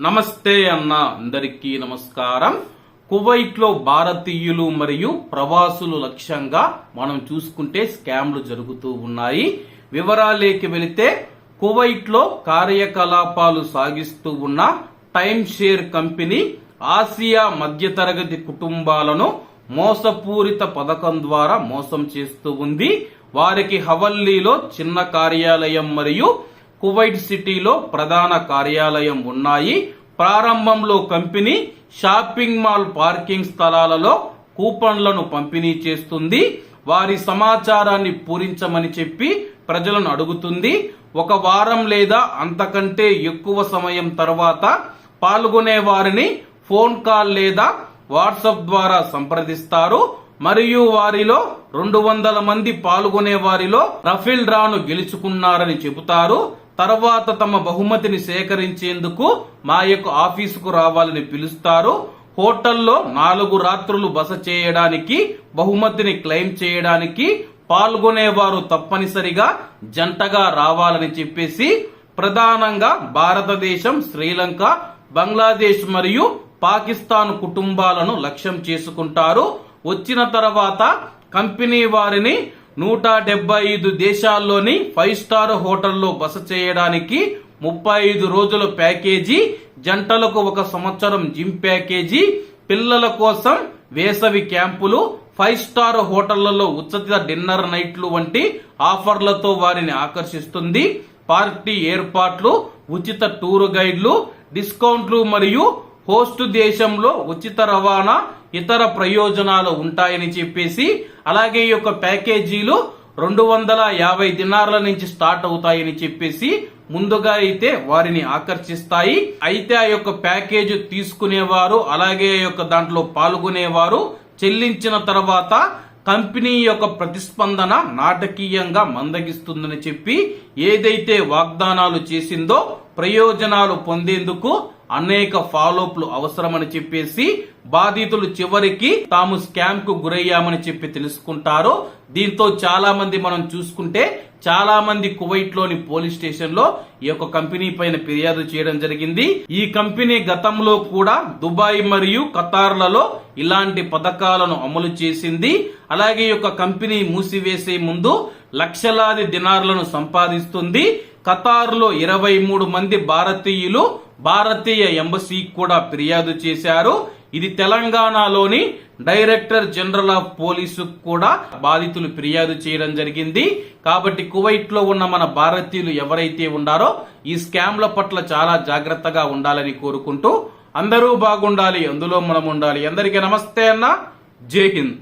నమస్తే అన్న అందరికీ నమస్కారం. కువైట్లో భారతీయులు మరియు ప్రవాసులు లక్ష్యంగా మనం చూసుకుంటే స్కామ్లు జరుగుతూ ఉన్నాయి. వివరాలేకి వెళితే కువైట్లో కార్యకలాపాలు సాగిస్తూ ఉన్న టైమ్ షేర్ కంపెనీ ఆసియా మధ్యతరగతి కుటుంబాలను మోసపూరిత పథకం ద్వారా మోసం చేస్తూ ఉంది. వారికి హవల్లీలో చిన్న కార్యాలయం మరియు కువైట్ సిటీలో ప్రధాన కార్యాలయం ఉన్నాయి. ప్రారంభంలో కంపెనీ షాపింగ్ మాల్ పార్కింగ్ స్థలాలలో కూపన్లను పంపిణీ చేస్తుంది. వారి సమాచారాన్ని పూరించమని చెప్పి ప్రజలను అడుగుతుంది. ఒక వారం లేదా అంతకంటే ఎక్కువ సమయం తర్వాత పాల్గొనే వారిని ఫోన్ కాల్ లేదా వాట్సాప్ ద్వారా సంప్రదిస్తారు. మరియు వారిలో రెండు వందల మంది పాల్గొనే వారిలో రఫీల్ డ్రాను గెలుచుకున్నారని చెబుతారు. తర్వాత తమ బహుమతిని సేకరించేందుకు మా యొక్క ఆఫీసుకు రావాలని పిలుస్తారు. హోటల్లో నాలుగు రాత్రులు బస చేయడానికి బహుమతిని క్లెయిమ్ చేయడానికి పాల్గొనేవారు తప్పనిసరిగా జంటగా రావాలని చెప్పేసి ప్రధానంగా భారతదేశం శ్రీలంక బంగ్లాదేశ్ మరియు పాకిస్తాన్ కుటుంబాలను లక్ష్యం చేసుకుంటారు. వచ్చిన తర్వాత కంపెనీ వారిని నూట డెబ్బై ఐదు దేశాల్లోని ఫైవ్ స్టార్ హోటల్లో బస చేయడానికి ముప్పై ఐదు రోజుల ప్యాకేజీ జంటలకు ఒక సంవత్సరం జిమ్ ప్యాకేజీ పిల్లల కోసం వేసవి క్యాంపులు ఫైవ్ స్టార్ హోటళ్ళలో ఉచిత డిన్నర్ నైట్లు వంటి ఆఫర్లతో వారిని ఆకర్షిస్తుంది. పార్టీ ఏర్పాట్లు ఉచిత టూర్ గైడ్లు డిస్కౌంట్లు మరియు హోస్ట్ దేశంలో ఉచిత రవాణా ఇతర ప్రయోజనాలు ఉంటాయని చెప్పేసి అలాగే ఈ యొక్క ప్యాకేజీలు రెండు వందల యాభై దినార్ల నుంచి స్టార్ట్ అవుతాయని చెప్పేసి ముందుగా అయితే వారిని ఆకర్షిస్తాయి. అయితే ఆ యొక్క ప్యాకేజ్ తీసుకునేవారు అలాగే ఆ యొక్క దాంట్లో పాల్గొనేవారు చెల్లించిన తర్వాత కంపెనీ యొక్క ప్రతిస్పందన నాటకీయంగా మందగిస్తుందని చెప్పి ఏదైతే వాగ్దానాలు చేసిందో ప్రయోజనాలు పొందేందుకు అనేక ఫాలోప్లు అవసరమని చెప్పేసి బాధితులు చివరికి తాము స్కామ్కు గురయ్యామని చెప్పి తెలుసుకుంటారు. దీంతో చాలా మంది మనం చూసుకుంటే చాలా మంది కువైట్లోని పోలీస్ స్టేషన్లో ఈ యొక్క కంపెనీ పైన ఫిర్యాదు చేయడం జరిగింది. ఈ కంపెనీ గతంలో కూడా దుబాయ్ మరియు ఖతార్లలో ఇలాంటి పథకాలను అమలు చేసింది. అలాగే ఈ యొక్క కంపెనీ మూసివేసే ముందు లక్షలాది దినార్లను సంపాదిస్తుంది. ఖతార్లో ఇరవై మూడు మంది భారతీయులు భారతీయ ఎంబసీ కూడా ఫిర్యాదు చేశారు. ఇది తెలంగాణలోని డైరెక్టర్ జనరల్ ఆఫ్ పోలీసు కూడా బాధితులు ఫిర్యాదు చేయడం జరిగింది. కాబట్టి కువైట్లో ఉన్న మన భారతీయులు ఎవరైతే ఉన్నారో ఈ స్కామ్ల పట్ల చాలా జాగ్రత్తగా ఉండాలని కోరుకుంటూ అందరూ బాగుండాలి అందులో మనం ఉండాలి. అందరికీ నమస్తే అన్న. జై హింద్.